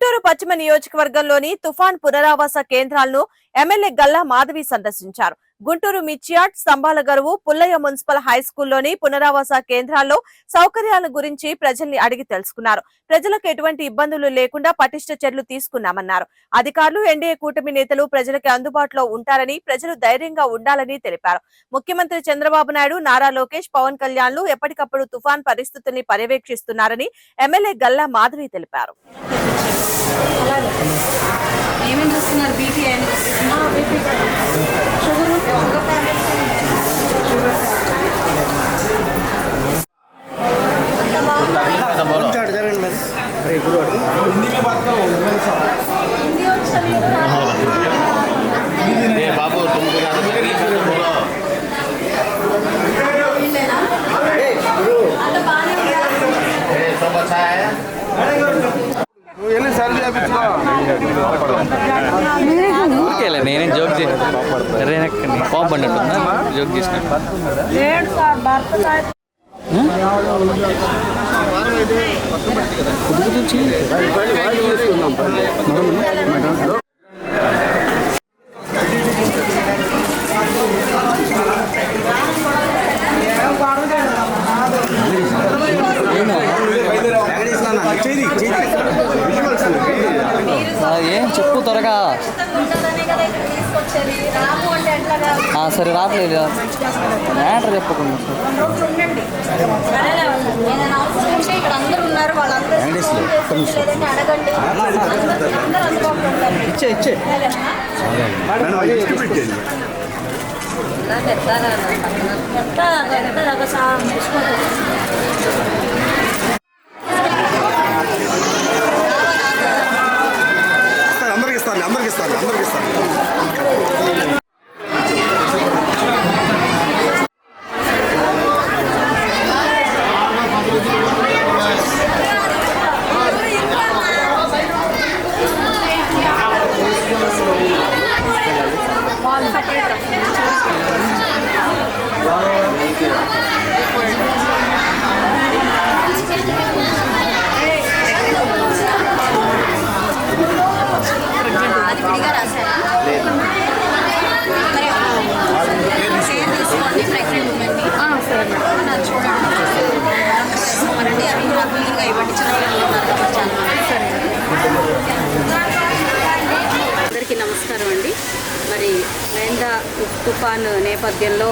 గుంటూరు పశ్చిమ నియోజకవర్గంలోని తుఫాన్ పునరావాస కేంద్రాలను ఎమ్మెల్యే గల్లా మాధవి సందర్శించారు. గుంటూరు మిర్చియాడ్ స్తంభాల గరువు పుల్లయ్య మున్సిపల్ హై స్కూల్లోని పునరావాస కేంద్రాల్లో సౌకర్యాల గురించి ప్రజల్ని అడిగి తెలుసుకున్నారు. ప్రజలకు ఎటువంటి ఇబ్బందులు లేకుండా పటిష్ట చర్యలు తీసుకున్నామన్నారు. అధికారులు ఎన్డీఏ కూటమి నేతలు ప్రజలకు అందుబాటులో ఉంటారని ప్రజలు ధైర్యంగా ఉండాలని తెలిపారు. ముఖ్యమంత్రి చంద్రబాబు నాయుడు నారా లోకేష్ పవన్ కళ్యాణ్లు ఎప్పటికప్పుడు తుఫాన్ పరిస్థితుల్ని పర్యవేక్షిస్తున్నారని ఎమ్మెల్యే గల్లా మాధవి తెలిపారు. ఏమేమి చూస్తున్నారు? బీపీ అని కొంచెం చేయను కోపడినట్టుందా జోక్ చేసినట్టు చేయి చెప్పు త్వరగా ఆ, సరే రావట్లేదు మ్యాటర్ చెప్పకుండా అందరూ ఉన్నారు వాళ్ళందరూ లేదంటే అడగండి అందరూ అందుబాటులో ఉంటారు ఇచ్చే ఇచ్చే అందరికి ఇస్తాను అందరికి ఇస్తాను అందరికి ఇస్తాను చూడండి అవి ఇవ్వండి చిన్నపిల్లలు ఉన్నారు అందరికీ నమస్కారం అండి. మరి మహేంద్ర తుఫాన్ నేపథ్యంలో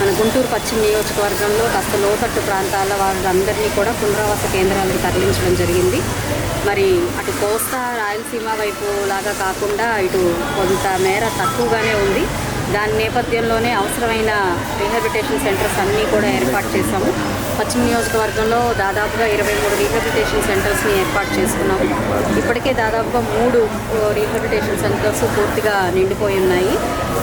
మన గుంటూరు పశ్చిమ నియోజకవర్గంలో కాస్త లోతట్టు ప్రాంతాల వాళ్ళందరినీ కూడా పునరావాస కేంద్రాలకు తరలించడం జరిగింది. మరి అటు కోస్తా రాయలసీమ వైపు లాగా కాకుండా ఇటు కొంత మేర తక్కువగానే ఉంది. దాని నేపథ్యంలోనే అవసరమైన రీహాబిలిటేషన్ సెంటర్స్ అన్నీ కూడా ఏర్పాటు చేశాము. పశ్చిమ నియోజకవర్గంలో దాదాపుగా ఇరవై మూడు రీహాబిలిటేషన్ సెంటర్స్ని ఏర్పాటు చేసుకున్నాము. ఇప్పటికే దాదాపుగా మూడు ఓ, రీహాబిలిటేషన్ సెంటర్స్ పూర్తిగా నిండిపోయి ఉన్నాయి.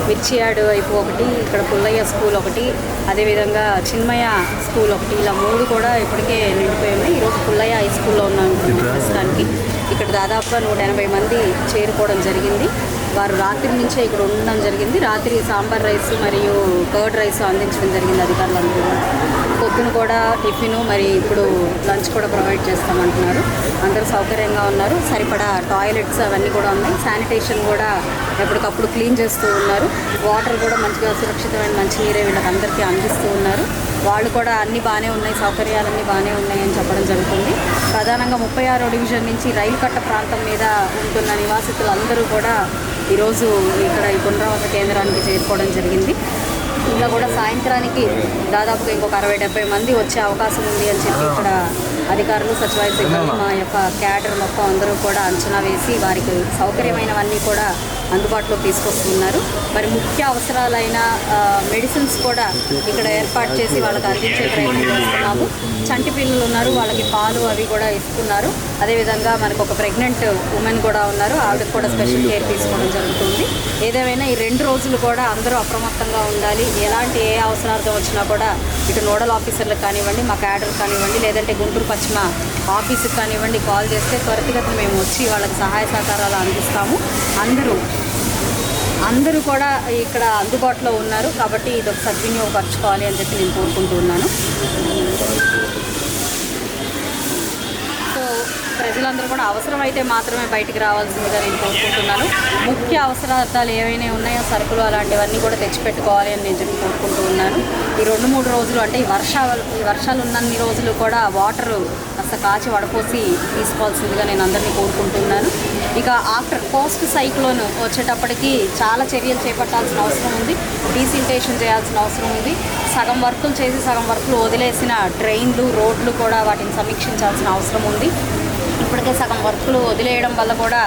మిర్చియాడ్ వైపు ఒకటి ఇక్కడ పుల్లయ్య స్కూల్ ఒకటి అదేవిధంగా చిన్మయ స్కూల్ ఒకటి ఇలా మూడు కూడా ఇప్పటికే నిండిపోయి ఉన్నాయి. ఈరోజు పుల్లయ్య హై స్కూల్లో ఉన్నాం ప్రస్తుతానికి. ఇక్కడ దాదాపుగా నూట ఎనభై మంది చేరుకోవడం జరిగింది. వారు రాత్రి నుంచే ఇక్కడ ఉండడం జరిగింది. రాత్రి సాంబార్ రైస్ మరియు కర్డ్ రైస్ అందించడం జరిగింది అధికారులందరూ. కూడా పొద్దున కూడా టిఫిన్ మరి ఇప్పుడు లంచ్ కూడా ప్రొవైడ్ చేస్తామంటున్నారు. అందరూ సౌకర్యంగా ఉన్నారు. సరిపడా టాయిలెట్స్ అవన్నీ కూడా ఉన్నాయి. శానిటేషన్ కూడా ఎప్పటికప్పుడు క్లీన్ చేస్తూ ఉన్నారు. వాటర్ కూడా మంచిగా సురక్షితమైన మంచినీరే వీళ్ళకి అందరికీ అందిస్తూ ఉన్నారు. వాళ్ళు కూడా అన్నీ బాగానే ఉన్నాయి. సౌకర్యాలన్నీ బాగానే ఉన్నాయి అని చెప్పడం జరుగుతుంది. ప్రధానంగా ముప్పై ఆరో డివిజన్ నుంచి రైలు కట్ట ప్రాంతం మీద ఉంటున్న నివాసితులు అందరూ కూడా ఈరోజు ఇక్కడ ఈ పునరావాస కేంద్రానికి చేరుకోవడం జరిగింది. ఇంకా కూడా సాయంత్రానికి దాదాపుగా ఇంకొక అరవై డెబ్బై మంది వచ్చే అవకాశం ఉంది అని చెప్పి ఇక్కడ అధికారులు సచివాలయ సిబ్బంది మా యొక్క క్యాడర్ మొత్తం అందరూ కూడా అంచనా వేసి వారికి సౌకర్యమైనవన్నీ కూడా అందుబాటులో తీసుకొస్తున్నారు. మరి ముఖ్య అవసరాలైన మెడిసిన్స్ కూడా ఇక్కడ ఏర్పాటు చేసి వాళ్ళకి అందించే ప్రయత్నం చేస్తున్నాము. చంటి పిల్లలు ఉన్నారు వాళ్ళకి పాలు అవి కూడా ఇస్తున్నారు. అదేవిధంగా మనకు ఒక ప్రెగ్నెంట్ ఉమెన్ కూడా ఉన్నారు. ఆవిడకి కూడా స్పెషల్ కేర్ తీసుకోవడం జరుగుతుంది. ఏదేమైనా ఈ రెండు రోజులు కూడా అందరూ అప్రమత్తంగా ఉండాలి. ఎలాంటి ఏ అవసరాలతో వచ్చినా కూడా ఇటు నోడల్ ఆఫీసర్లకు కానివ్వండి మా క్యాడర్ కానివ్వండి లేదంటే గుంటూరు పశ్చిమ ఆఫీస్కి కానివ్వండి కాల్ చేస్తే త్వరితగతిన మేము వచ్చి వాళ్ళకి సహాయ సహకారాలు అందిస్తాము. అందరూ అందరూ కూడా ఇక్కడ అందుబాటులో ఉన్నారు కాబట్టి ఇది ఒక సద్వినియోగపరచుకోవాలి అని చెప్పి నేను కోరుకుంటూ ఉన్నాను. సో ప్రజలందరూ కూడా అవసరమైతే మాత్రమే బయటికి రావాల్సిందిగా నేను కోరుకుంటున్నాను. ముఖ్య అవసరార్థాలు ఏవైనా ఉన్నాయో సరుకులు అలాంటివన్నీ కూడా తెచ్చిపెట్టుకోవాలి అని నేను కోరుకుంటూ ఉన్నాను. ఈ రెండు మూడు రోజులు అంటే ఈ వర్షాలు ఈ వర్షాలు ఉన్నన్ని రోజులు కూడా వాటర్ కాస్త కాచి వడపోసి తీసుకోవాల్సిందిగా నేను అందరినీ కోరుకుంటున్నాను ఇక ఆఫ్టర్ పోస్ట్ సైక్లోన్ వచ్చేటప్పటికి చాలా చర్యలు చేపట్టాల్సిన అవసరం ఉంది. డీసింటేషన్ చేయాల్సిన అవసరం ఉంది. సగం వర్కులు చేసి సగం వర్కులు వదిలేసిన ట్రైన్లు రోడ్లు కూడా వాటిని సమీక్షించాల్సిన అవసరం ఉంది. ఇప్పటికే సగం వర్కులు వదిలేయడం వల్ల కూడా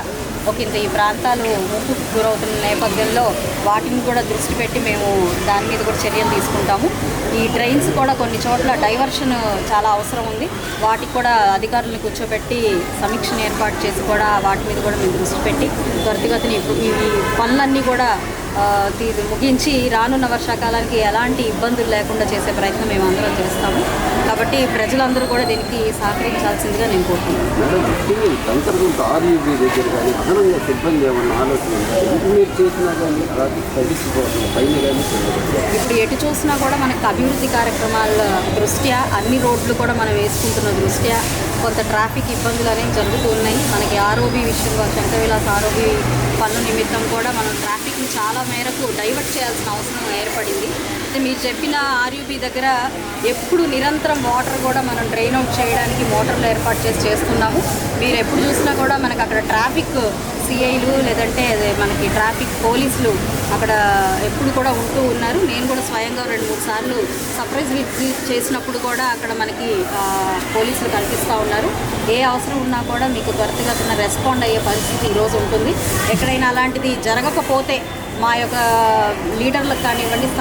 ఒక ఇంత ఈ ప్రాంతాలు ముప్పుకు గురవుతున్న నేపథ్యంలో వాటిని కూడా దృష్టి పెట్టి మేము దాని మీద కూడా చర్యలు తీసుకుంటాము. ఈ ట్రైన్స్ కూడా కొన్ని చోట్ల డైవర్షన్ చాలా అవసరం ఉంది. వాటికి కూడా అధికారులను కూర్చోబెట్టి సమీక్షను ఏర్పాటు చేసి కూడా వాటి మీద కూడా మేము దృష్టి పెట్టి త్వరితగతిని ఈ పనులన్నీ కూడా తీ- ముగించి రానున్న వర్షాకాలానికి ఎలాంటి ఇబ్బందులు లేకుండా చేసే ప్రయత్నం మేము అందరం చేస్తాము. కాబట్టి ప్రజలందరూ కూడా దీనికి సహకరించాల్సిందిగా నేను కానీ ఇప్పుడు ఎటు చూసినా కూడా మనకు అభివృద్ధి కార్యక్రమాల దృష్ట్యా అన్ని రోడ్లు కూడా మనం వేసుకుంటున్న దృష్ట్యా కొంత ట్రాఫిక్ ఇబ్బందులు అనేవి జరుగుతూ ఉన్నాయి. మనకి ఆర్ఓబి విషయంలో శంకర విలాస్ ఆర్ఓబి పనుల నిమిత్తం కూడా మనం ట్రాఫిక్ని చాలా మేరకు డైవర్ట్ చేయాల్సిన అవసరం ఏర్పడింది. అయితే మీరు చెప్పిన ఆర్యూబీ దగ్గర ఎప్పుడు నిరంతరం వాటర్ కూడా మనం డ్రైన్ అవుట్ చేయడానికి మోటార్లు ఏర్పాటు చేసి చేస్తున్నాము. మీరు ఎప్పుడు చూసినా కూడా మనకు అక్కడ ట్రాఫిక్ సిఐలు లేదంటే అదే మనకి ట్రాఫిక్ పోలీసులు అక్కడ ఎప్పుడు కూడా ఉంటూ ఉన్నారు. నేను కూడా స్వయంగా రెండు మూడు సార్లు సర్ప్రైజ్ విజిట్ చేసినప్పుడు కూడా అక్కడ మనకి పోలీసులు కల్పిస్తూ ఉన్నారు. ఏ అవసరం ఉన్నా కూడా మీకు త్వరితగతిన రెస్పాండ్ అయ్యే పరిస్థితి ఈరోజు ఉంటుంది. ఎక్కడైనా అలాంటిది జరగకపోతే మా యొక్క లీడర్లకు కానివ్వండి